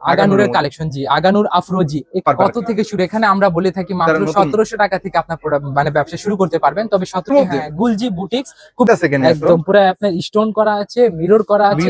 আগানুরের collection জি আগানুর আফরোজি কত থেকে শুরু? এখানে আমরা বলে থাকি মাত্র সতেরোশো টাকা থেকে আপনার মানে ব্যবসা শুরু করতে পারবেন। তবে হ্যাঁ, গুলজি বুটিক্স সেকেন্ড একদম পুরো আপনার স্টোন করা আছে মিরর করা আছে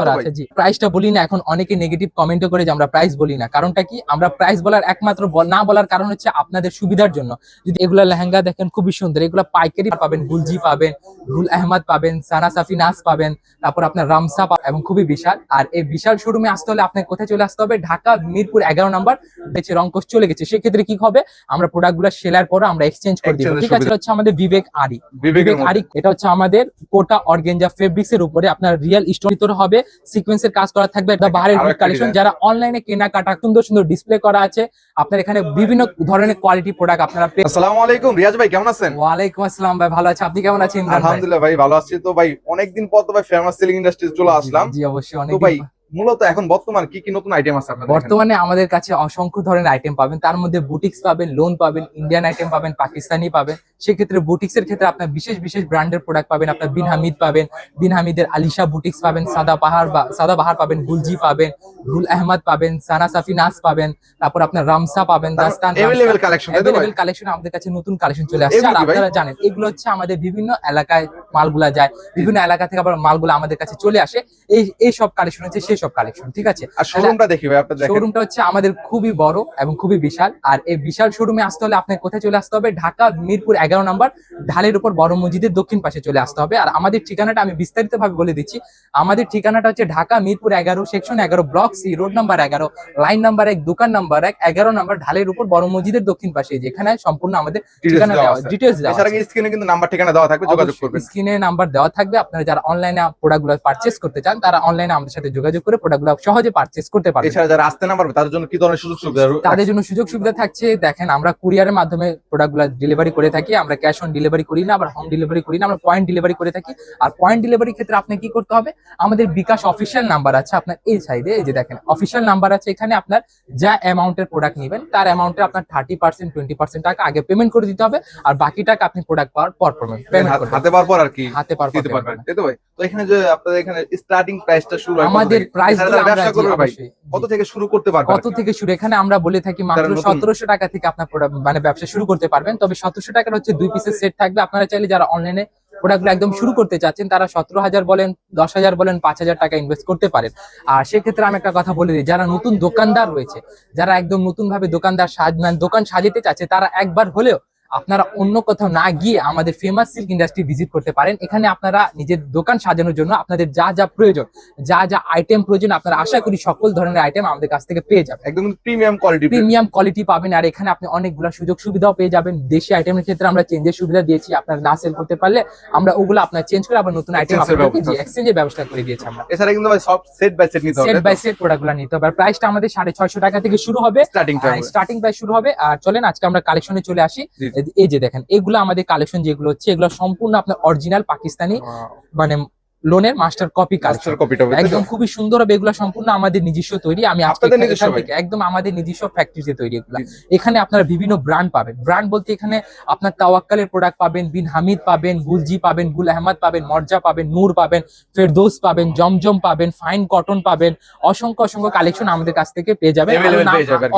করা আছে জি। প্রাইসটা বলি না এখন অনেকে নেগেটিভ কমেন্টও করে যে আমরা প্রাইস বলি না। কারণটা কি? আমরা প্রাইস বলার একমাত্র না বলার কারণ হচ্ছে আপনাদের সুবিধার জন্য। যদি এগুলা লেহেঙ্গা দেখেন খুবই সুন্দর। এগুলা পাইকারি পাবেন গুলজি পাবেন গুল আহমদ পাবেন সানা সাফি নাস পাবেন তারপর আপনার রামসা এবং খুবই বিশাল। আর এই বিশাল শোরুমে আসতে হলে আপনার কোথায় চলে আসতে হবে। ঢাকা মিরপুর এগারো নাম্বার বেছে রংকোশ চলে গেছে। সেক্ষেত্রে কি হবে? আমরা প্রোডাক্টগুলো সেলার পরে আমরা এক্সচেঞ্জ করে দিব। ঠিক আছে? হচ্ছে আমাদের বিবেক আরি বিবেক আরিক এটা হচ্ছে আমাদের কোটা অর্গেঞ্জা ফেব্রিক্স এর উপরে আপনার রিয়েল স্টোন ভিতরে হবে। সিকোয়েন্সের কাজ করা থাকবে। একটা বাহারের কালেকশন যারা অনলাইনে কেনাকাটা সুন্দর সুন্দর ডিসপ্লে করা আছে আপনার এখানে বিভিন্ন ধরনের কোয়ালিটি প্রোডাক্ট আপনারা পেয়ে আসসালামু আলাইকুম। রিয়াজ ভাই কেমন আছেন? ওয়ালাইকুম আসসালাম ভাই ভালো আছে। আপনি কেমন আছেন? আলহামদুলিল্লাহ ভাই ভালো আছি। তো ভাই অনেকদিন পর তো ভাই ফেমাস সেলিং ইন্ডাস্ট্রি চলে আসলাম। জি অবশ্যই। অনেক ভাই মূলত এখন বর্তমান কি কি নতুন আইটেম আছে আপনাদের বর্তমানে আমাদের কাছে অসংখ্য ধরনের আইটেম পাবেন। তার মধ্যে বুটিক্স পাবেন লোন পাবেন ইন্ডিয়ান আইটেম পাবেন পাকিস্তানি পাবেন। সেক্ষেত্রে বুটিক্স এর ক্ষেত্রে আপনার বিশেষ বিশেষ ব্র্যান্ডের প্রোডাক্ট পাবেন। আপনার বিন হামিদ পাবেন বিন হামিদের আলিশা বুটিক্স পাবেন সাদা পাহাড় বা সাদা বাহার পাবেন গুলজি পাবেন গুল আহমদ পাবেন সানা সাফি নাস পাবেন তারপর আপনার রামসা পাবেন দাস্তান তো ভাই? অ্যাভেলেবেল কালেকশন আমাদের কাছে নতুন কালেকশন চলে আসছে। আর আপনারা জানেন এগুলো হচ্ছে আমাদের বিভিন্ন এলাকায় মালগুলা যায়। বিভিন্ন এলাকা থেকে আবার মালগুলো আমাদের কাছে চলে আসে। এই এই সব কালেকশন হচ্ছে সেই সব কালেকশন ঠিক আছে? আর শোরুমটা দেখি ভাই আপনাদের দেখেন। শোরুমটা হচ্ছে আমাদের খুবই বড় এবং খুবই বিশাল। আর এই বিশাল শোরুমে আসতে হলে আপনাকে কোথায় চলে আসতে হবে? ঢাকা মিরপুর এগারো নম্বর ঢালের উপর বড় মসজিদের দক্ষিণ পাশে চলে আসতে হবে। আর আমাদের ঠিকানাটা আমি বিস্তারিত ভাবে বলে দিচ্ছি। আমাদের ঠিকানাটা হচ্ছে ঢাকা মিরপুর এগারো সেকশন এগারো ব্লক সি রোড নাম্বার এগারো লাইন নাম্বার এক দোকান নাম্বার এক এগারো নাম্বার ঢালের উপর বড় মসজিদের দক্ষিণ পাশে যেখানে সম্পূর্ণ আমাদের ঠিকানা দেওয়া। ডিটেলস দেওয়া স্ক্রিনে কিন্তু নাম্বার ঠিকানা দেওয়া থাকবে যোগাযোগ করবেন। স্ক্রিনে নাম্বার দেওয়া থাকবে। আপনারা যারা অনলাইনে প্রোডাক্টগুলো পারচেস করতে চান তারা অনলাইনে আমাদের সাথে যোগাযোগ করে প্রোডাক্টগুলো সহজে পারচেস করতে পারবেন এছাড়া যারা আসতে না পারবে তাদের জন্য কি ধরনের সুযোগ সুবিধা তাদের জন্য সুযোগ সুবিধা থাকছে দেখেন আমরা কুরিয়ারের মাধ্যমে প্রোডাক্ট প্রোডাক্টগুলো ডেলিভারি করে থাকি আমরা ক্যাশ অন ডেলিভারি করি না আবার হোম ডেলিভারি করি না আমরা পয়েন্ট ডেলিভারি করে থাকি। আর পয়েন্ট ডেলিভারির ক্ষেত্রে আপনি কি করতে হবে? আমাদের বিকাশ অফিসিয়াল নাম্বার আছে আপনার এই সাইডে এই যে দেখেন অফিসিয়াল নাম্বার আছে এখানে আপনার যা অ্যামাউন্টের প্রোডাক্ট নেবেন তার অ্যামাউন্টে আপনার থার্টি পার্সেন্ট টোয়েন্টি পার্সেন্ট টাকা আগে পেমেন্ট করে দিতে হবে আর বাকি টাকা আপনি প্রোডাক্ট পাওয়ার পর পেমেন্ট হাত- করবেন। হাতে পাওয়ার পর আর কি হাতে পার দিতে পারবেন। তো এখানে যে আপনাদের এখানে স্টার্টিং প্রাইসটা শুরু আমাদের? প্রাইস ব্যবসা করবে ভাই। কত থেকে শুরু করতে পারবে কত থেকে শুরু? এখানে আমরা বলে থাকি মাত্র যারা নতুন- সতেরোশো টাকা থেকে আপনার মানে ব্যবসা শুরু করতে পারবেন। তবে সতেরোশো টাকার হচ্ছে দুই পিসের সেট থাকবে। আপনারা চাইলে যারা অনলাইনে প্রোডাক্টগুলো একদম শুরু করতে চাচ্ছেন তারা সতেরো হাজার বলেন দশ হাজার বলেন পাঁচ হাজার টাকা ইনভেস্ট করতে পারেন। আর সেক্ষেত্রে আমি একটা কথা বলে দিই যারা নতুন দোকানদার রয়েছে যারা একদম নতুন ভাবে দোকানদার সাজ মানে দোকান সাজাতে চাচ্ছে তারা একবার হলেও আপনারা অন্য কোথাও না গিয়ে আমাদের ফেমাস সিল্ক ইন্ডাস্ট্রি ভিজিট করতে পারেন। এখানে আপনারা নিজের দোকান সাজানোর জন্য আপনাদের যা যা প্রয়োজন যা যা আইটেম প্রয়োজন আপনারা আশা করি সকল ধরনের আইটেম আমাদের কাছ থেকে পেয়ে যাবেন। একদম প্রিমিয়াম কোয়ালিটি প্রিমিয়াম কোয়ালিটি পাবেন আর এখানে আপনি অনেকগুলো সুযোগ সুবিধাও পেয়ে যাবেন। দেশি আইটেমের ক্ষেত্রে আমরা চেঞ্জের সুবিধা দিয়েছি আপনার না সেল করতে পারলে আমরা ওগুলো আপনার চেঞ্জ করে আবার নতুন আইটেম ব্যবস্থা। এক্সচেঞ্জের ব্যবস্থা করে দিয়েছি আমরা। এছাড়া কিন্তু ভাই সব সেট বাই সেট নিতে হবে সেট বাই সেট প্রোডাক্টগুলো নিতে হবে। আর প্রাইসটা আমাদের সাড়ে ছয়শো টাকা থেকে শুরু হবে। স্টার্টিং স্টার্টিং প্রাইস শুরু হবে। আর চলেন আজকে আমরা কালেকশনে চলে আসি। এই- যে দেখেন এগুলো আমাদের কালেকশন যেগুলো হচ্ছে এগুলো সম্পূর্ণ আপনার অরিজিনাল পাকিস্তানি মানে লোনের মাস্টার কপি কপিটা একদম খুবই সুন্দর হবে এগুলো সম্পূর্ণ আমাদের নিজস্ব তৈরি। আমি আপনাদের নিজস্ব থেকে একদম আমাদের নিজস্ব ফ্যাক্টরিতে তৈরি এগুলো। এখানে আপনারা বিভিন্ন ব্র্যান্ড পাবেন। ব্র্যান্ড বলতে এখানে আপনার তাওয়াক্কালের প্রোডাক্ট পাবেন বিন হামিদ পাবেন গুলজি পাবেন গুল আহমদ পাবেন মর্জা পাবেন নূর পাবেন ফেরদৌস পাবেন জমজম পাবেন ফাইন কটন পাবেন অসংখ্য অসংখ্য কালেকশন আমাদের কাছ থেকে পেয়ে যাবেন।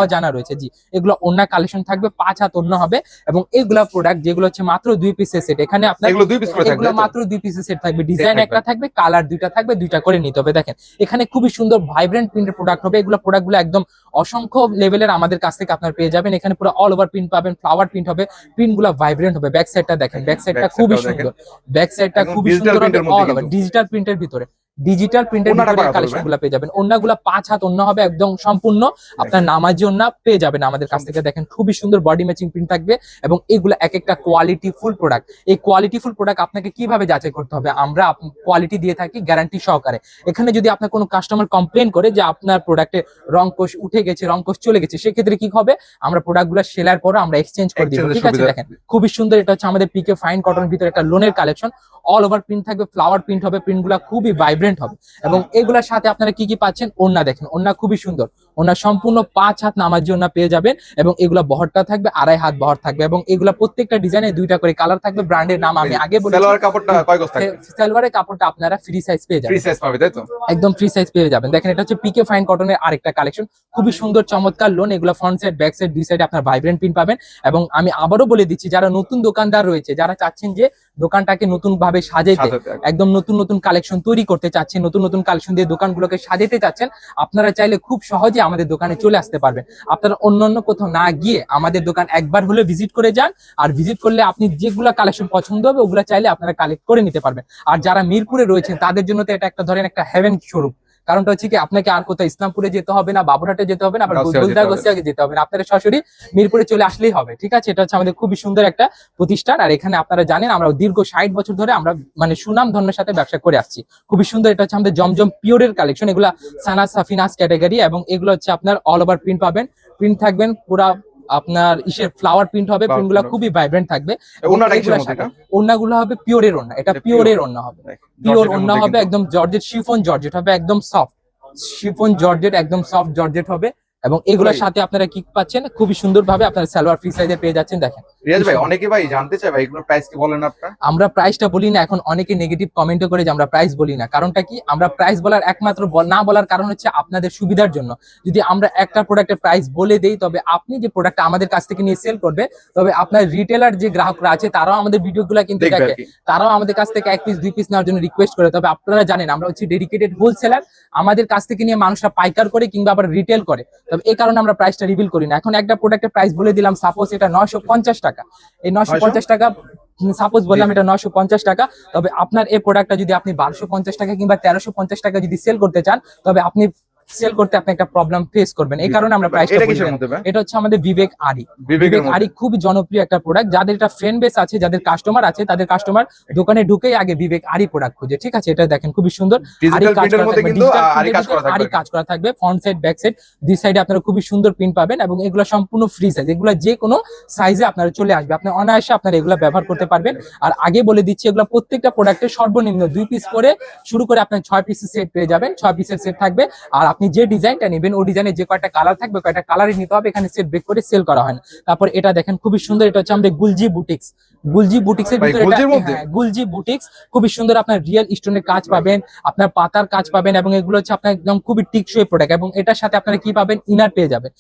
অজানা রয়েছে জি। এগুলো অন্য কালেকশন থাকবে পাঁচ হাত অন্য হবে। এবং এগুলা প্রোডাক্ট যেগুলো হচ্ছে মাত্র দুই পিসের সেট এখানে আপনার? মাত্র দুই পিসের সেট থাকবে। ডিজাইন একটা থাকবে কালার দুইটা থাকবে দুইটা করে নিতে হবে। দেখেন এখানে খুবই সুন্দর ভাইব্রেন্ট প্রিন্টের প্রোডাক্ট হবে। এগুলো প্রোডাক্টগুলো একদম অসংখ্য লেভেলের আমাদের কাছ থেকে আপনার পেয়ে যাবেন। এখানে পুরো অল ওভার প্রিন্ট পাবেন ফ্লাওয়ার প্রিন্ট হবে প্রিন্টগুলো ভাইব্রেন্ট হবে। ব্যাক সাইডটা দেখেন ব্যাক সাইডটা খুবই। সুন্দর। ব্যাক সাইডটা খুবই সুন্দর অল ওভার ডিজিটাল প্রিন্টের ভিতরে। ডিজিটাল প্রিন্টের ওড়নাটা ভিতরে করা গুলো পেয়ে যাবেন। অন্যগুলো পাঁচ হাত অন্য হবে একদম সম্পূর্ণ। আপনার নামাজি অন্য পেয়ে যাবেন আমাদের কাছ থেকে। দেখেন খুবই সুন্দর বডি ম্যাচিং প্রিন্ট থাকবে এবং এগুলো এক একটা কোয়ালিটি ফুল প্রোডাক্ট এই কোয়ালিটি ফুল প্রোডাক্ট আপনাকে কীভাবে যাচাই করতে হবে? আমরা কোয়ালিটি দিয়ে থাকি গ্যারান্টি সহকারে। এখানে যদি আপনার কোনো কাস্টমার কমপ্লেন করে যে আপনার প্রোডাক্টে রং কোষ উঠে গেছে রং কোষ চলে গেছে সেক্ষেত্রে কি হবে? আমরা প্রোডাক্টগুলো সেলার পরে আমরা এক্সচেঞ্জ করে দিব। ঠিক আছে? দেখেন খুবই সুন্দর। এটা হচ্ছে আমাদের পিকে ফাইন কটন ভিতরে একটা লোনের কালেকশন অল ওভার প্রিন্ট থাকবে ফ্লাওয়ার প্রিন্ট হবে প্রিন্টগুলা খুবই ভাইব্রেন্ট ভাইব্রেন্ট হবে। এবং এগুলোর সাথে আপনারা কি কি পাচ্ছেন? ওন্না দেখেন ওন্না খুবই সুন্দর। ওন্না সম্পূর্ণ পাঁচ হাত নামার জন্য পেয়ে যাবেন এবং এগুলা বহরটা থাকবে আড়াই হাত বহর থাকবে এবং এগুলা প্রত্যেকটা ডিজাইনে দুইটা করে কালার থাকবে ব্র্যান্ডের নাম আমি আগে সালোয়ার কাপড়টা কয় গজ থাকবে? সালোয়ারের কাপড়টা আপনারা ফ্রি সাইজ পেয়ে যাবেন। ফ্রি সাইজ পাবে তাই তো? একদম ফ্রি সাইজ পেয়ে যাবেন। দেখেন এটা হচ্ছে পিকে ফাইন কটনের আরেকটা কালেকশন খুবই সুন্দর চমৎকার লোন এগুলো ফ্রন্ট সাইড ব্যাক সাইড দুই সাইডে আপনার ভাইব্রেন্ট প্রিন্ট পাবেন। এবং আমি আবারও বলে দিচ্ছি যারা নতুন দোকানদার রয়েছে যারা চাচ্ছেন যে দোকানটাকে নতুন ভাবে সাজাইতে। একদম নতুন নতুন কালেকশন তৈরি করতে চাচ্ছেন নতুন নতুন কালেকশন দিয়ে দোকানগুলোকে সাজাতে চাচ্ছেন আপনারা চাইলে খুব সহজে আমাদের দোকানে চলে আসতে পারবেন। আপনারা অন্যান্য কোথাও না গিয়ে আমাদের দোকান একবার হলে ভিজিট করে যান আর ভিজিট করলে আপনি যেগুলো কালেকশন পছন্দ হবে ওগুলো চাইলে আপনারা কালেক্ট করে নিতে পারবেন। আর যারা মিরপুরে রয়েছেন তাদের জন্য তো এটা একটা ধরেন একটা হেভেন স্বরূপ কারণটা হচ্ছে কি আপনাকে আর কোথাও ইসলামপুরে যেতে হবে না বাবুরহাটে যেতে হবে না আবার। গোসিয়াকে যেতে হবে। না। আপনারা সরাসরি মিরপুরে চলে আসলেই হবে ঠিক আছে? এটা হচ্ছে আমাদের খুবই সুন্দর একটা প্রতিষ্ঠান। আর এখানে আপনারা জানেন আমরা দীর্ঘ ষাট বছর ধরে আমরা মানে সুনাম ধর্মের সাথে ব্যবসা করে আসছি। খুবই সুন্দর এটা হচ্ছে আমাদের জমজম পিওরের কালেকশন এগুলা সানা সাফিনাস ক্যাটাগরি এবং এগুলো হচ্ছে আপনার অল ওভার প্রিন্ট পাবেন। প্রিন্ট থাকবেন পুরা আপনার ইসের ফ্লাওয়ার প্রিন্ট হবে প্রিন্টগুলো প্রিন্টগুলো খুবই ভাইব্রেন্ট থাকবে। ওন্নাগুলো হবে পিওরের ওড়না এটা পিওরের ওন্না হবে। পিওর ওন্না হবে একদম জর্জেট শিফন জর্জেট হবে একদম সফট শিফন জর্জেট একদম সফট জর্জেট হবে। এবং এগুলোর সাথে আপনারা কি পাচ্ছেন? খুবই সুন্দর ভাবে আপনারা সালোয়ার ফ্রি সাইজে পেয়ে যাচ্ছেন দেখেন। রিয়াজ ভাই অনেকে ভাই জানতে চায় ভাই এগুলোর প্রাইস কি বলেন আপনার? আমরা প্রাইসটা বলি না এখন অনেকে নেগেটিভ কমেন্টও করে যে আমরা প্রাইস বলি না। কারণটা কি? আমরা প্রাইস বলার একমাত্র না বলার কারণ হচ্ছে আপনাদের সুবিধার জন্য। যদি আমরা একটা প্রোডাক্টের প্রাইস বলে দেই তবে আপনি যে প্রোডাক্টটা আমাদের কাছ থেকে নিয়ে সেল করবে তবে আপনার রিটেলার যে গ্রাহকরা আছে তারাও আমাদের ভিডিওগুলো কিন্তু দেখে। তারাও আমাদের কাছ থেকে এক পিস দুই পিস নেওয়ার জন্য রিকোয়েস্ট করে। তবে আপনারা জানেন আমরা হচ্ছে ডেডিকেটেড হোলসেলার আমাদের কাছ থেকে নিয়ে মানুষরা পাইকার করে কিংবা আবার রিটেল করে। তবে এই কারণে আমরা প্রাইসটা রিভিল করি না। এখন একটা প্রোডাক্টের প্রাইস বলে দিলাম সাপোজ এটা নয়শো পঞ্চাশ টাকা। এই নয়শো পঞ্চাশ টাকা সাপোজ বললাম এটা নয়শো পঞ্চাশ টাকা তবে আপনার এই প্রোডাক্টটা যদি আপনি বারোশো পঞ্চাশ টাকা কিংবা তেরোশো পঞ্চাশ টাকা যদি সেল করতে চান তবে আপনি সেল করতে আপনি একটা প্রবলেম ফেস করবেন। এই কারণে আমরা প্রাইসটা এটা হচ্ছে আমাদের বিবেক আরি। বিবেক আরি খুব জনপ্রিয় একটা প্রোডাক্ট যাদের এটা ফ্রেন্ড বেস আছে যাদের কাস্টমার আছে তাদের কাস্টমার দোকানে ঢুকেই আগে বিবেক আরি প্রোডাক্ট খুঁজে। ঠিক আছে এটা দেখেন খুবই সুন্দর। আরি কাজ করা মধ্যে থাকবে, কিন্তু আরি কাজ করা থাকবে। ফ্রন্ট সাইড ব্যাক সাইড দুই সাইডে আপনারা খুবই সুন্দর প্রিন্ট পাবেন এবং এগুলো সম্পূর্ণ ফ্রি সাইজ এগুলো যে কোনো সাইজে আপনারা চলে আসবে। আপনি অনায়াসে আপনারা এগুলো ব্যবহার করতে পারবেন। আর আগে বলে দিচ্ছি এগুলো প্রত্যেকটা প্রোডাক্টের সর্বনিম্ন দুই পিস করে শুরু করে আপনার ছয় পিসের সেট পেয়ে যাবেন। ছয় পিসের সেট থাকবে। আর আপনি যে ডিজাইনটা নেবেন ওই ডিজাইনে যে কয়টা কালার থাকবে কয়টা কালারই নিতে হবে। এখানে সেট ব্রেক করে সেল করা হয় না। তারপর এটা দেখেন খুবই সুন্দর এটা হচ্ছে আমাদের গুলজি বুটিক্স গুলজি বুটিক্স এর ভিতরে হ্যাঁ, গুলজি বুটিক্স খুবই সুন্দর আপনার রিয়েল স্টোনের কাজ পাবেন আপনার পাতার কাজ পাবেন এবং এগুলো হচ্ছে আপনার একদম খুবই টিকসই প্রোডাক্ট এবং এটার সাথে আপনারা কি পাবেন? ইনার পেয়ে যাবেন।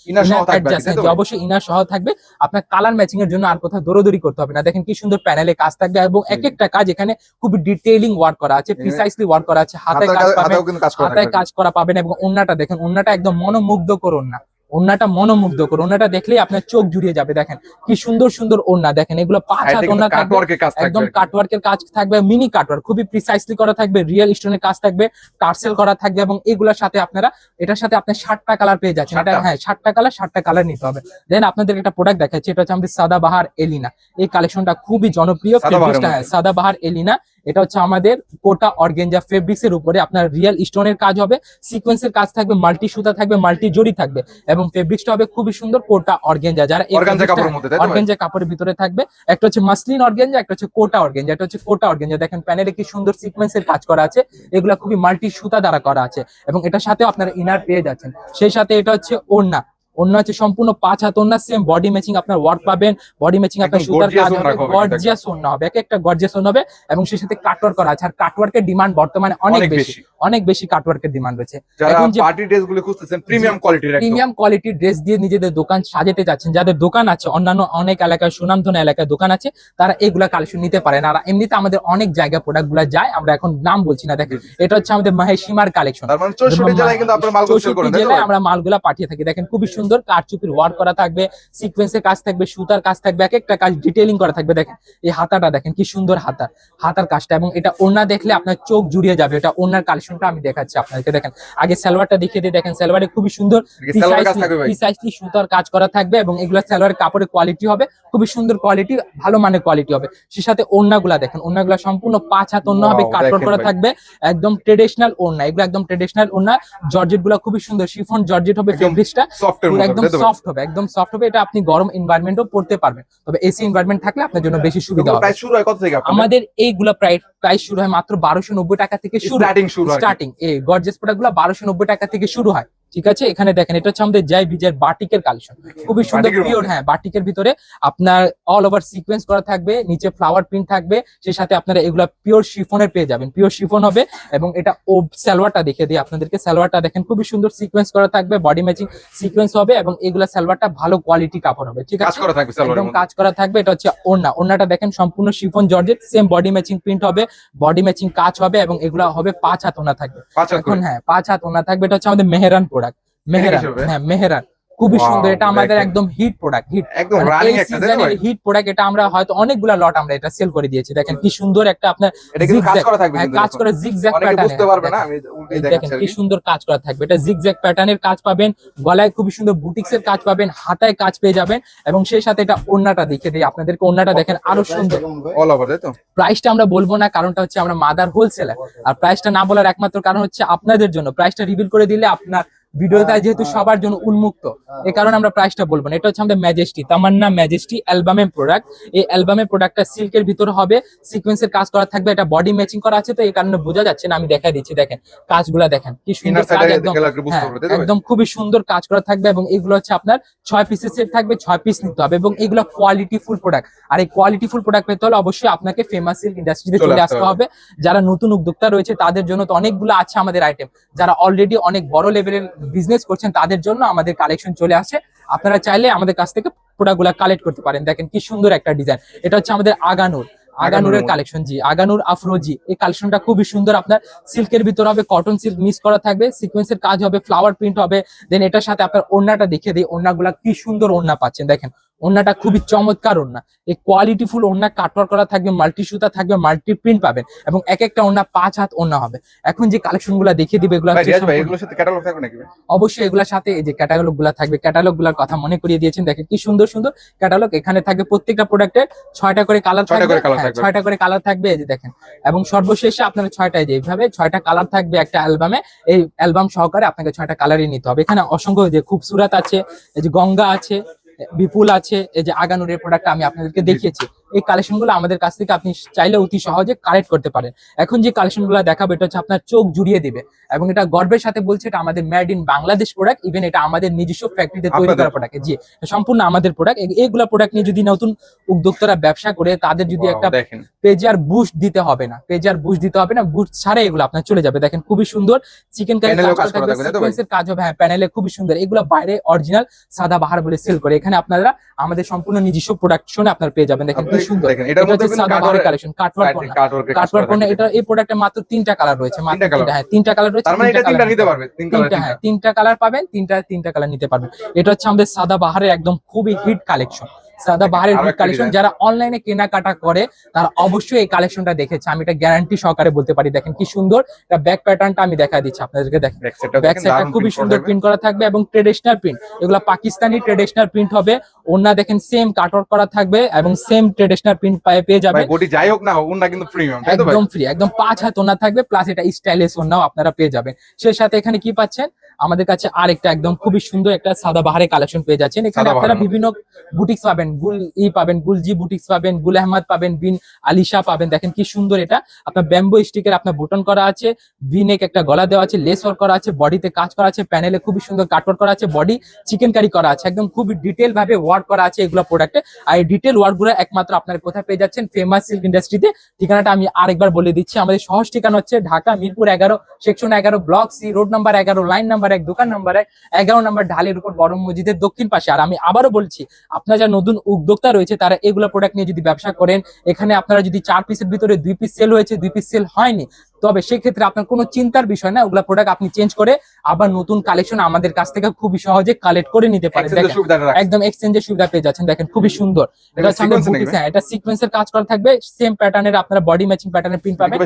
অবশ্যই ইনার সহ থাকবে। আপনার কালার ম্যাচিং এর জন্য আর কোথাও দৌড়দৌড়ি করতে হবে না। দেখেন কি সুন্দর প্যানেলে কাজ থাকবে এবং এক একটা কাজ এখানে খুবই ডিটেইলিং ওয়ার্ক করা আছে প্রিসাইসলি ওয়ার্ক করা আছে। হাতে কাজ পাবেন কিন্তু কাজ করা হাতায় কাজ করা পাবেন এবং ওন্নাটা দেখেন ওন্নাটা একদম মনোমুগ্ধকর ওন্না ওন্নাটা মনোমুগ্ধকর ওন্নাটা দেখলেই আপনার চোখ জুড়িয়ে যাবে দেখেন। কি সুন্দর সুন্দর ওন্না দেখেন এগুলো পাঁচ হাত ওন্না কাটওয়ার্কের কাজ থাকবে একদম। কাটওয়ার্কের কাজ থাকবে মিনি কাটওয়ার্ক খুবই প্রিসাইসলি করা থাকবে রিয়েল স্টোনের কাজ থাকবে টার্সেল করা থাকবে এবং এগুলোর সাথে আপনারা এটার সাথে আপনি ষাটটা কালার পেয়ে যাচ্ছেন। এটা? হ্যাঁ ষাটটা কালার ষাটটা কালার নিতে হবে। দেন আপনাদের একটা প্রোডাক্ট দেখাচ্ছি এটা হচ্ছে আমাদের সাদাবাহার এলিনা। এই কালেকশনটা খুবই জনপ্রিয় হ্যাঁ সাদাবাহার এলিনা। এটা হচ্ছে আমাদের কোটা অর্গেঞ্জা ফেব্রিক্স এর উপরে আপনার রিয়েল স্টোনের কাজ হবে সিকোয়েন্সের কাজ থাকবে মাল্টি সুতা থাকবে মাল্টি জড়ি থাকবে এবং ফেব্রিক্সটা হবে খুবই সুন্দর কোটা অর্গেঞ্জা। যারা? অর্গেঞ্জা কাপড়ের ভিতরে থাকবে একটা হচ্ছে মাসলিন অর্গেঞ্জা একটা হচ্ছে কোটা অর্গেঞ্জা এটা হচ্ছে কোটা অর্গেঞ্জা। দেখেন প্যানেলে কি সুন্দর সিকোয়েন্সের কাজ করা আছে এগুলা খুবই মাল্টি সুতা দ্বারা করা আছে এবং এটার সাথে আপনারা ইনার পেয়ে যাচ্ছেন। সেই সাথে এটা হচ্ছে ওড়না ওড়না হচ্ছে সম্পূর্ণ পাঁচ হাত ওড়না সেম বডি ম্যাচিং আপনার ওয়ার্ক পাবেন বডি ম্যাচিং আপনার সুতার কাজ হবে গর্জিয়াস ওড়না হবে এক একটা গর্জিয়াস ওড়না হবে এবং সেই সাথে কাটওয়ার্ক করা আছে। আর কাটওয়ার্কের ডিমান্ড বর্তমানে অনেক বেশি অনেক বেশি কাটওয়ার্কের ডিমান্ড রয়েছে। এখন যে- পার্টি ড্রেসগুলো খুঁজতেছেন প্রিমিয়াম কোয়ালিটির প্রিমিয়াম কোয়ালিটির ড্রেস দিয়ে নিজেদের দোকান সাজাতে চাচ্ছেন যাদের দোকান আছে অন্যান্য অনেক এলাকায় সুনামধন্য এলাকায় দোকান আছে তারা এগুলা কালেকশন নিতে পারেন আর এমনিতে আমাদের অনেক জায়গা প্রোডাক্টগুলা যায় আমরা এখন নাম বলছি না দেখেন। এটা হচ্ছে আমাদের মাহেশিমার কালেকশন মানে চৌষট্টি জেলায় কিন্তু? আমরা মালগুলা পাঠিয়ে থাকি। দেখেন খুবই সুন্দর কারচুপির ওয়ার্ক করা থাকবে সিকোয়েন্সের কাজ থাকবে সুতার কাজ থাকবে এক একটা কাজ ডিটেইলিং করা থাকবে দেখেন। এই হাতাটা দেখেন কি সুন্দর হাতা। হাতার কাজটা এবং এটা ওনা দেখলে আপনার চোখ জুড়িয়ে যাবে এটা ওনার কালেকশনটা আমি দেখাচ্ছি আপনাদেরকে দেখেন। আগে সালোয়ারটা দেখিয়ে দিয়ে দেখেন সালোয়ারে খুবই সুন্দর থাকবে সুতার কাজ করা থাকবে এবং এগুলো সালোয়ারের কাপড়ের কোয়ালিটি হবে খুবই সুন্দর কোয়ালিটি ভালো মানের কোয়ালিটি হবে। সে সাথে ওড়নাগুলা দেখেন ওড়নাগুলা সম্পূর্ণ পাঁচ হাত ওড়না হবে দেখেন করা থাকবে একদম ট্রেডিশনাল ওড়না এগুলো একদম ট্রেডিশনাল ওড়না জর্জেটগুলা খুবই সুন্দর শিফন জর্জেট হবে ফেব্রিক্সটা মতো একদম? সফট হবে একদম সফট হবে এটা আপনি গরম এনভায়রনমেন্টও পড়তে পারবেন। তবে এসি এনভায়রনমেন্ট থাকলে আপনার জন্য বেশি সুবিধা হবে। প্রাইস শুরু হয় কত থেকে আমাদের এইগুলা প্রাইস প্রাইস শুরু হয় মাত্র বারোশো নব্বই টাকা থেকে শুরু স্টার্টিং শুরু স্টার্টিং এই গর্জিয়াস প্রোডাক্টগুলো বারোশো নব্বই টাকা থেকে শুরু হয়। ঠিক আছে? এখানে দেখেন এটা হচ্ছে আমাদের জয় বিজয়ের বাটিকের কালেকশন খুবই সুন্দর পিওর? হ্যাঁ বাটিকের ভিতরে আপনার অল ওভার সিকোয়েন্স করা থাকবে নিচে ফ্লাওয়ার প্রিন্ট থাকবে সেই সাথে আপনারা এগুলা পিওর শিফনের পেয়ে যাবেন। পিওর শিফন হবে এবং এটা ও সালোয়ারটা দেখে দিই আপনাদেরকে। সালোয়ারটা দেখেন খুবই সুন্দর সিকোয়েন্স করা থাকবে বডি ম্যাচিং সিকোয়েন্স হবে এবং এগুলা সালোয়ারটা ভালো কোয়ালিটি কাপড় হবে ঠিক আছে? একদম কাজ করা থাকবে এটা হচ্ছে ওড়না। ওড়নাটা দেখেন সম্পূর্ণ chiffon georgette same body matching print হবে বডি ম্যাচিং কাজ হবে এবং এগুলা হবে পাঁচ হাত ওনা থাকবে। এখন হ্যাঁ পাঁচ হাত ওনা থাকবে এটা হচ্ছে আমাদের মেহেরান প্রোডাক্ট মেহেরান হ্যাঁ মেহেরান। খুবই সুন্দর এটা আমাদের একদম হিট প্রোডাক্ট হিট একদম রানিং একটা? হিট প্রোডাক্ট এটা আমরা হয়তো অনেকগুলা লট আমরা এটা সেল করে দিয়েছি। দেখেন কি সুন্দর একটা আপনার এটা কিন্তু কাজ করা থাকবে হ্যাঁ, কাজ। করে জিগজ্যাগ অনেকে বুঝতে পারবে না আমি দেখাচ্ছি কি। সুন্দর কাজ করা থাকবে। এটা জিগজ্যাগ প্যাটার্নের কাজ পাবেন গলায় খুবই সুন্দর বুটিক্স এর কাজ পাবেন হাতায় কাজ পেয়ে যাবেন এবং সেই সাথে এটা ওন্নাটা দেখে দিই। আপনাদেরকে ওন্নাটা দেখেন আরও সুন্দর। অল ওভার তাই তো? প্রাইসটা আমরা বলব না কারণটা হচ্ছে আমরা মাদার হোলসেলার আর প্রাইসটা না বলার একমাত্র কারণ হচ্ছে আপনাদের জন্য। প্রাইসটা রিভিল করে দিলে আপনার ভিডিওটা যেহেতু সবার জন্য উন্মুক্ত এই কারণে আমরা প্রাইসটা বলব না। এটা হচ্ছে আমাদের ম্যাজেস্টি তামান্না ম্যাজেস্টি অ্যালবামের প্রোডাক্ট এই অ্যালবামের প্রোডাক্টটা সিল্কের ভিতর হবে সিকোয়েন্সের কাজ করা থাকবে এটা বডি ম্যাচিং করা আছে তো এই কারণে বোঝা যাচ্ছে না আমি দেখা দিচ্ছি দেখেন কাজগুলা দেখেন কি সুন্দর কাজ একদম হ্যাঁ? একদম খুবই সুন্দর কাজ করা থাকবে এবং এগুলো হচ্ছে আপনার ছয় পিসের সেট থাকবে ছয় পিস নিতে হবে এবং এগুলো কোয়ালিটি ফুল প্রোডাক্ট আর এই কোয়ালিটি ফুল প্রোডাক্ট পেতে হলে অবশ্যই আপনাকে ফেমাস সিল্ক ইন্ডাস্ট্রিতে চলে আসতে হবে। যারা নতুন উদ্যোক্তা রয়েছে তাদের জন্য তো অনেকগুলো আছে আমাদের আইটেম যারা অলরেডি অনেক বড় লেভেলের বিজনেস করছেন তাদের জন্য আমাদের কালেকশন চলে আসে। আপনারা চাইলে আমাদের কাছ থেকে প্রোডাক্টগুলো কালেক্ট করতে পারেন। দেখেন কি সুন্দর একটা ডিজাইন এটা হচ্ছে আমাদের আগানুর। আগানুরের কালেকশন জি। আগানুর আফরোজি। এই কালেকশনটা খুবই সুন্দর। আপনার সিল্কের ভিতরে হবে কটন সিল্ক মিস করা থাকবে। সিকোয়েন্সের কাজ হবে ফ্লাওয়ার প্রিন্ট হবে। দেন এটার সাথে আপনার ওড়নাটা দেখিয়ে দিই। ওড়নাগুলা কি সুন্দর ওড়না পাচ্ছেন। দেখেন ওড়নাটা খুবই চমৎকার ওড়না। এই কোয়ালিটি ফুল ওড়না কাটওয়ার করা থাকবে মাল্টি সুতা থাকবে মাল্টি প্রিন্ট পাবেন এবং এক একটা ওড়না পাঁচ হাত ওড়না হবে। এখন যে কালেকশনগুলা দেখিয়ে দিবে এগুলো ভাই ভাই এগুলোর সাথে ক্যাটালগ থাকবে নাকি অবশ্যই এগুলোর সাথে এই যে ক্যাটালগগুলা থাকবে ক্যাটালগগুলার কথা মনে করিয়ে দিয়েছেন দেখেন কি সুন্দর সুন্দর ক্যাটালগ এখানে থাকবে প্রত্যেকটা প্রোডাক্টের ছয়টা করে কালার থাকবে হ্যাঁ, থাকবে। ছয়টা করে কালার থাকবে এই যে দেখেন। এবং সর্বশেষে আপনার ছয়টা এই যে এইভাবে ছয়টা কালার থাকবে একটা অ্যালবামে এই অ্যালবাম সহকারে আপনাকে ছয়টা কালারই নিতে হবে। এখানে অসংখ্য যে খুবসুরাত আছে এই যে গঙ্গা আছে বিপুল আছে। এই যে আগানুরের প্রোডাক্ট আমি আপনাদেরকে দেখিয়েছি। এই কালেকশনগুলো আমাদের কাছ থেকে আপনি চাইলে অতি সহজে কালেক্ট করতে পারেন। এখন যে কালেকশনগুলো দেখাবো এটা হচ্ছে আপনার চোখ জুড়িয়ে দিবে এবং এটা গর্বের সাথে বলছে এটা আমাদের made in Bangladesh product even এটা আমাদের নিজস্ব ফ্যাক্টরিতে তৈরি করা প্রোডাক্ট জি সম্পূর্ণ আমাদের প্রোডাক্ট এইগুলা প্রোডাক্ট নিয়ে যদি নতুন উদ্যোক্তারা ব্যবসা করে তাদের যদি একটা পেজে আর বুস্ট দিতে হবে না পেজে আর বুস্ট দিতে হবে না বুস্ট ছাড়া এগুলো আপনার চলে যাবে। দেখেন খুবই সুন্দর। চিকেন কারি কাজ হবে হ্যাঁ প্যানেলে খুবই সুন্দর। এগুলো বাইরে অরিজিনাল সাদা বাহার বলে সেল করে। এখানে আপনারা আমাদের সম্পূর্ণ নিজস্ব প্রোডাকশন আপনার পেয়ে যাবেন। দেখেন সুন্দর। দেখেন এটার মধ্যে কিন্তু কালেকশন। এটা এই প্রোডাক্টে মাত্র তিনটা কালার রয়েছে মাত্র তিনটা? তিনটা, হ্যাঁ তিনটা কালার রয়েছে তার মানে এটা তিনটা তিনটা নিতে পারবে তিন কালার তিনটা হ্যাঁ তিনটা। কালার পাবেন তিনটা তিনটা কালার নিতে পারবেন। এটা হচ্ছে আমাদের সাদা বাহারের একদম খুবই হিট কালেকশন সাদা বাহারের একটা কালেকশন যারা অনলাইনে কেনাকাটা করে তারা অবশ্যই এই কালেকশনটা দেখেছে। আমি এটা গ্যারান্টি সহকারে বলতে পারি। দেখেন কি সুন্দর। এটা ব্যাক প্যাটার্নটা আমি দেখা দিচ্ছি আপনাদেরকে। দেখেন ব্যাক সাইডটা খুবই সুন্দর প্রিন্ট করা থাকবে এবং ট্রেডিশনাল প্রিন্ট এগুলো পাকিস্তানি ট্রেডিশনাল প্রিন্ট হবে। ওনা দেখেন সেম কাটওয়ার্ক করা থাকবে এবং সেম ট্রেডিশনাল প্রিন্ট পায়ে পেয়ে যাবেন। ভাই যাই হোক না ওনটা কিন্তু প্রিমিয়াম একদম ফ্রি একদম পাঁচ হাত ওনা থাকবে প্লাস এটা স্টাইলিশ ওনাও আপনারা পেয়ে যাবেন। সেই সাথে এখানে কি পাচ্ছেন? আমাদের কাছে আরেকটা একদম খুবই সুন্দর একটা সাদা বাহারে কালেকশন পেয়ে যাচ্ছেন। এখানে আপনারা বিভিন্ন বুটিক্স পাবেন। গুল ই পাবেন গুলজি বুটিক্স পাবেন গুল আহমদ পাবেন বিন আলিশা পাবেন। দেখেন কি সুন্দর এটা। আপনার ব্যাম্বো স্টিকের আপনার বুটন করা আছে ভিনেক একটা গলা দেওয়া আছে লেস ওয়ার্ক করা আছে বডিতে কাজ করা আছে প্যানেলে খুবই সুন্দর কাটওয়ার্ক করা আছে বডি চিকেন কারি করা আছে। একদম খুবই ডিটেল ভাবে ওয়ার্ক করা আছে এগুলো প্রোডাক্টে আর এই ডিটেল ওয়ার্কগুলো একমাত্র আপনার কোথায় পেয়ে যাচ্ছেন? ফেমাস সিল্ক ইন্ডাস্ট্রিতে ঠিকানাটা আমি আরেকবার বলে দিচ্ছি। আমাদের সহজ ঠিকানা হচ্ছে ঢাকা মিরপুর এগারো সেকশন এগারো ব্লক সি রোড নাম্বার এগারো লাইন নাম্বার এক, দোকান নাম্বার এক, এগারো নাম্বার ঢালের উপর বড় মসজিদের দক্ষিণ পাশে। আর আমি আবারও বলছি, আপনার যারা নতুন উদ্যোক্তা রয়েছে, তারা এগুলো প্রোডাক্ট নিয়ে যদি ব্যবসা করেন, এখানে আপনারা যদি চার পিসের ভিতরে দুই পিস সেল হয়েছে, দুই পিস সেল হয়নি তবে সেক্ষেত্রে আপনার কোনো চিন্তার বিষয় না ওগুলা প্রোডাক্ট আপনি চেঞ্জ করে আবার নতুন কালেকশন আমাদের কাছ থেকে খুবই সহজে কালেক্ট করে নিতে পারেন। এর। একদম এক্সচেঞ্জের সুবিধা পেয়ে যাচ্ছেন। দেখেন খুবই সুন্দর। এটা হচ্ছে বুটিক্স হ্যাঁ এটা সিকোয়েন্সের কাজ করা থাকবে। সেম প্যাটার্নের আপনারা বডি ম্যাচিং প্যাটার্নের প্রিন্ট পাবেন।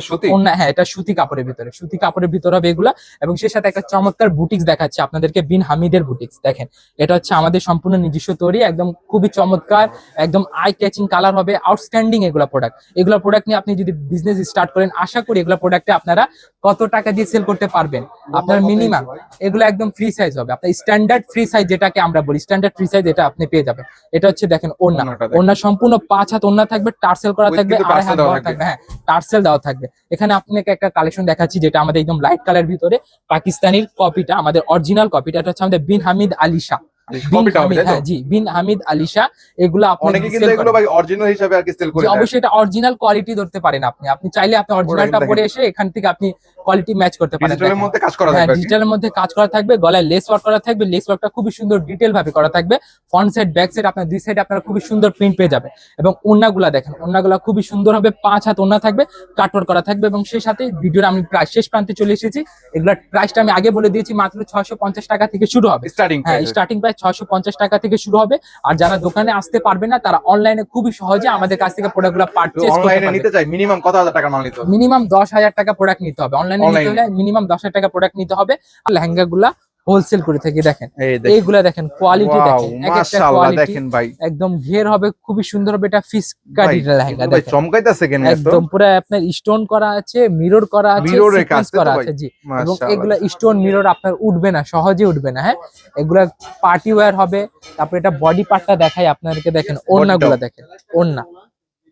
হ্যাঁ এটা সুতি কাপড়ের ভিতরে। সুতি কাপড়ের ভিতরে হবে এগুলা। এবং সেই সাথে একটা চমৎকার বুটিক্স দেখাচ্ছে আপনাদেরকে বিন হামিদের বুটিক্স দেখেন এটা হচ্ছে আমাদের সম্পূর্ণ নিজস্ব তৈরি একদম খুবই চমৎকার একদম আই ক্যাচিং কালার হবে আউটস্ট্যান্ডিং এগুলা প্রোডাক্ট এগুলা প্রোডাক্ট নিয়ে আপনি যদি বিজনেস স্টার্ট করেন আশা করি এগুলা প্রোডাক্ট প্রোডাক্টে আপনারা কত টাকা দিয়ে সেল করতে পারবেন? আপনার মিনিমাম এগুলো একদম ফ্রি সাইজ হবে। আপনার স্ট্যান্ডার্ড ফ্রি সাইজ যেটাকে আমরা বলি স্ট্যান্ডার্ড ফ্রি সাইজ এটা আপনি পেয়ে যাবেন। এটা হচ্ছে দেখেন ওন্না ওন্না সম্পূর্ণ পাঁচ হাত ওন্না থাকবে টার্সেল করা থাকবে আড়াই হাত দেওয়া থাকবে। হ্যাঁ টার্সেল দেওয়া থাকবে। এখানে আপনাকে একটা কালেকশন দেখাচ্ছি যেটা আমাদের একদম লাইট কালার ভিতরে পাকিস্তানির কপিটা আমাদের অরিজিনাল কপিটা এটা হচ্ছে আমাদের বিন হামিদ আলী তো? হ্যাঁ জি বিন হামিদ আলী এগুলো অনেকে কিন্তু এগুলো ভাই অরিজিনাল হিসাবে আর কি সেল করে অবশ্যই এটা অরিজিনাল কোয়ালিটি ধরতে পারেন আপনি। আপনি চাইলে আপনি অরিজিনালটা পরে এসে এখান থেকে আপনি কোয়ালিটি ম্যাচ করতে পারেন ডিজিটালের মধ্যে কাজ করা হ্যাঁ যাবে আর কি। ডিজিটালের মধ্যে কাজ করা থাকবে গলায় লেস ওয়ার্ক করা থাকবে লেস ওয়ার্কটা খুবই সুন্দর ভাবে করা থাকবে। ফ্রন্ট সাইড ব্যাক সাইড আপনার দুই সাইডে আপনারা খুবই সুন্দর প্রিন্ট পেয়ে যাবে এবং ওন্নাগুলা দেখেন ওন্নাগুলা খুবই সুন্দর হবে পাঁচ হাত ওন্না থাকবে কাটওয়ার করা থাকবে এবং সেই সাথে ভিডিওর আমি প্রায় শেষ প্রান্তে চলে এসেছি। এগুলোর প্রাইসটা আমি আগে বলে দিয়েছি মাত্র ছয়শো পঞ্চাশ টাকা থেকে শুরু হবে। স্টার্টিং হ্যাঁ স্টার্টিং প্রাইস ছয়শো পঞ্চাশ টাকা থেকে শুরু হবে। আর যারা দোকানে আসতে পারবে না তারা অনলাইনে খুবই সহজে আমাদের কাছ থেকে প্রোডাক্টগুলো পারচেজ করতে অনলাইনে নিতে চাই মিনিমাম কত হাজার টাকা মাল নিতে হবে? মিনিমাম দশ হাজার টাকা প্রোডাক্ট নিতে হবে। অনলাইনে নিতে হলে মিনিমাম দশ হাজার টাকা প্রোডাক্ট নিতে হবে। আর লেহেঙ্গা গুলা হোলসেল করে থাকি দেখেন। এই এইগুলা দেখেন কোয়ালিটি দেখেন মাশাআল্লাহ দেখেন ভাই। একদম ঘের হবে খুবই সুন্দর হবে এটা ফিস কাটির লেহেঙ্গা দেখেন। চমকাইতাছে কেন একদম পুরো আপনার স্টোন করা আছে মিরর করা আছে এর কাজ, করা আছে জি। এবং এগুলা স্টোন মিরর আপনার উঠবে না সহজে উঠবে না হ্যাঁ? এগুলা পার্টি ওয়্যার হবে তারপর এটা বডি পার্টটা দেখাই আপনাদেরকে দেখেন ওড়না গুলা দেখেন ওড়না।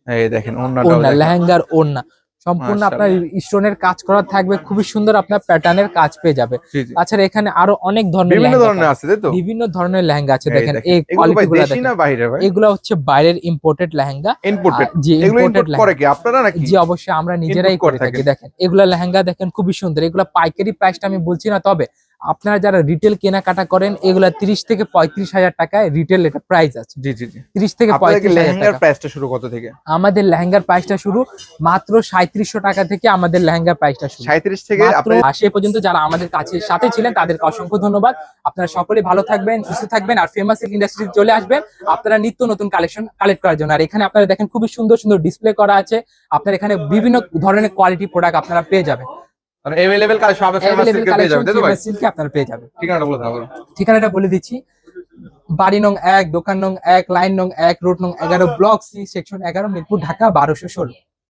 এই দেখেন অন্যটাও ওড়না। লেহেঙ্গার ওড়না। সম্পূর্ণ আপনার স্টোনের কাজ করা থাকবে খুবই সুন্দর আপনার প্যাটার্নের কাজ পেয়ে যাবে। তাছাড়া এখানে আরও অনেক ধরনের বিভিন্ন ধরনের আছে তো? বিভিন্ন ধরনের লেহেঙ্গা আছে দেখেন। এই এগুলো ভাই কোয়ালিটি গুলা দেশি দেখেন। এগুলো হচ্ছে বাইরের ইম্পোর্টেড লেহেঙ্গা। ইম্পোর্টেড জি ইম্পোর্টেড করে কি? আপনারা নাকি? জি অবশ্যই আমরা নিজেরাই করে করে থাকি দেখেন। এগুলা লেহেঙ্গা দেখেন খুবই সুন্দর। এগুলো পাইকারি প্রাইসটা আমি বলছি না তবে আপনারা যারা রিটেল কেনাকাটা করেন এগুলা তিরিশ থেকে পঁয়ত্রিশ হাজার টাকায় রিটেল এটা প্রাইস আছে। জি জি জি। তিরিশ থেকে লেহেঙ্গার প্রাইসটা শুরু কত থেকে? আমাদের লেহেঙ্গার প্রাইসটা শুরু মাত্র সাঁত্রিশশো টাকা থেকে আমাদের লেহেঙ্গার প্রাইসটা শুরু। 37 থেকে আসে পর্যন্ত যারা আমাদের কাছে সাথে ছিলেন তাদেরকে অসংখ্য ধন্যবাদ। আপনারা সকলে ভালো থাকবেন সুস্থ থাকবেন আর ফেমাস ইন্ডাস্ট্রি চলে আসবেন। আপনারা নিত্য নতুন কালেকশন কালেক্ট করার জন্য। আর এখানে আপনারা দেখেন খুবই সুন্দর সুন্দর ডিসপ্লে করা আছে। আপনার এখানে বিভিন্ন ধরনের কোয়ালিটি প্রোডাক্ট আপনারা পেয়ে যাবেন। अवेलेबल কালেকশন হবে ফেমাস Available সিল্কে পেয়ে collection যাবেন তাই তো ভাই famous silk এ আপনারা পেয়ে যাবেন ঠিকানাটা বলে দাও ঠিকানাটা বলে দিচ্ছি বাড়ি নং এক দোকান নং এক লাইন নং এক রোড নং এগারো ব্লক সি সেকশন এগারো মিরপুর ঢাকা বারোশো ষোলো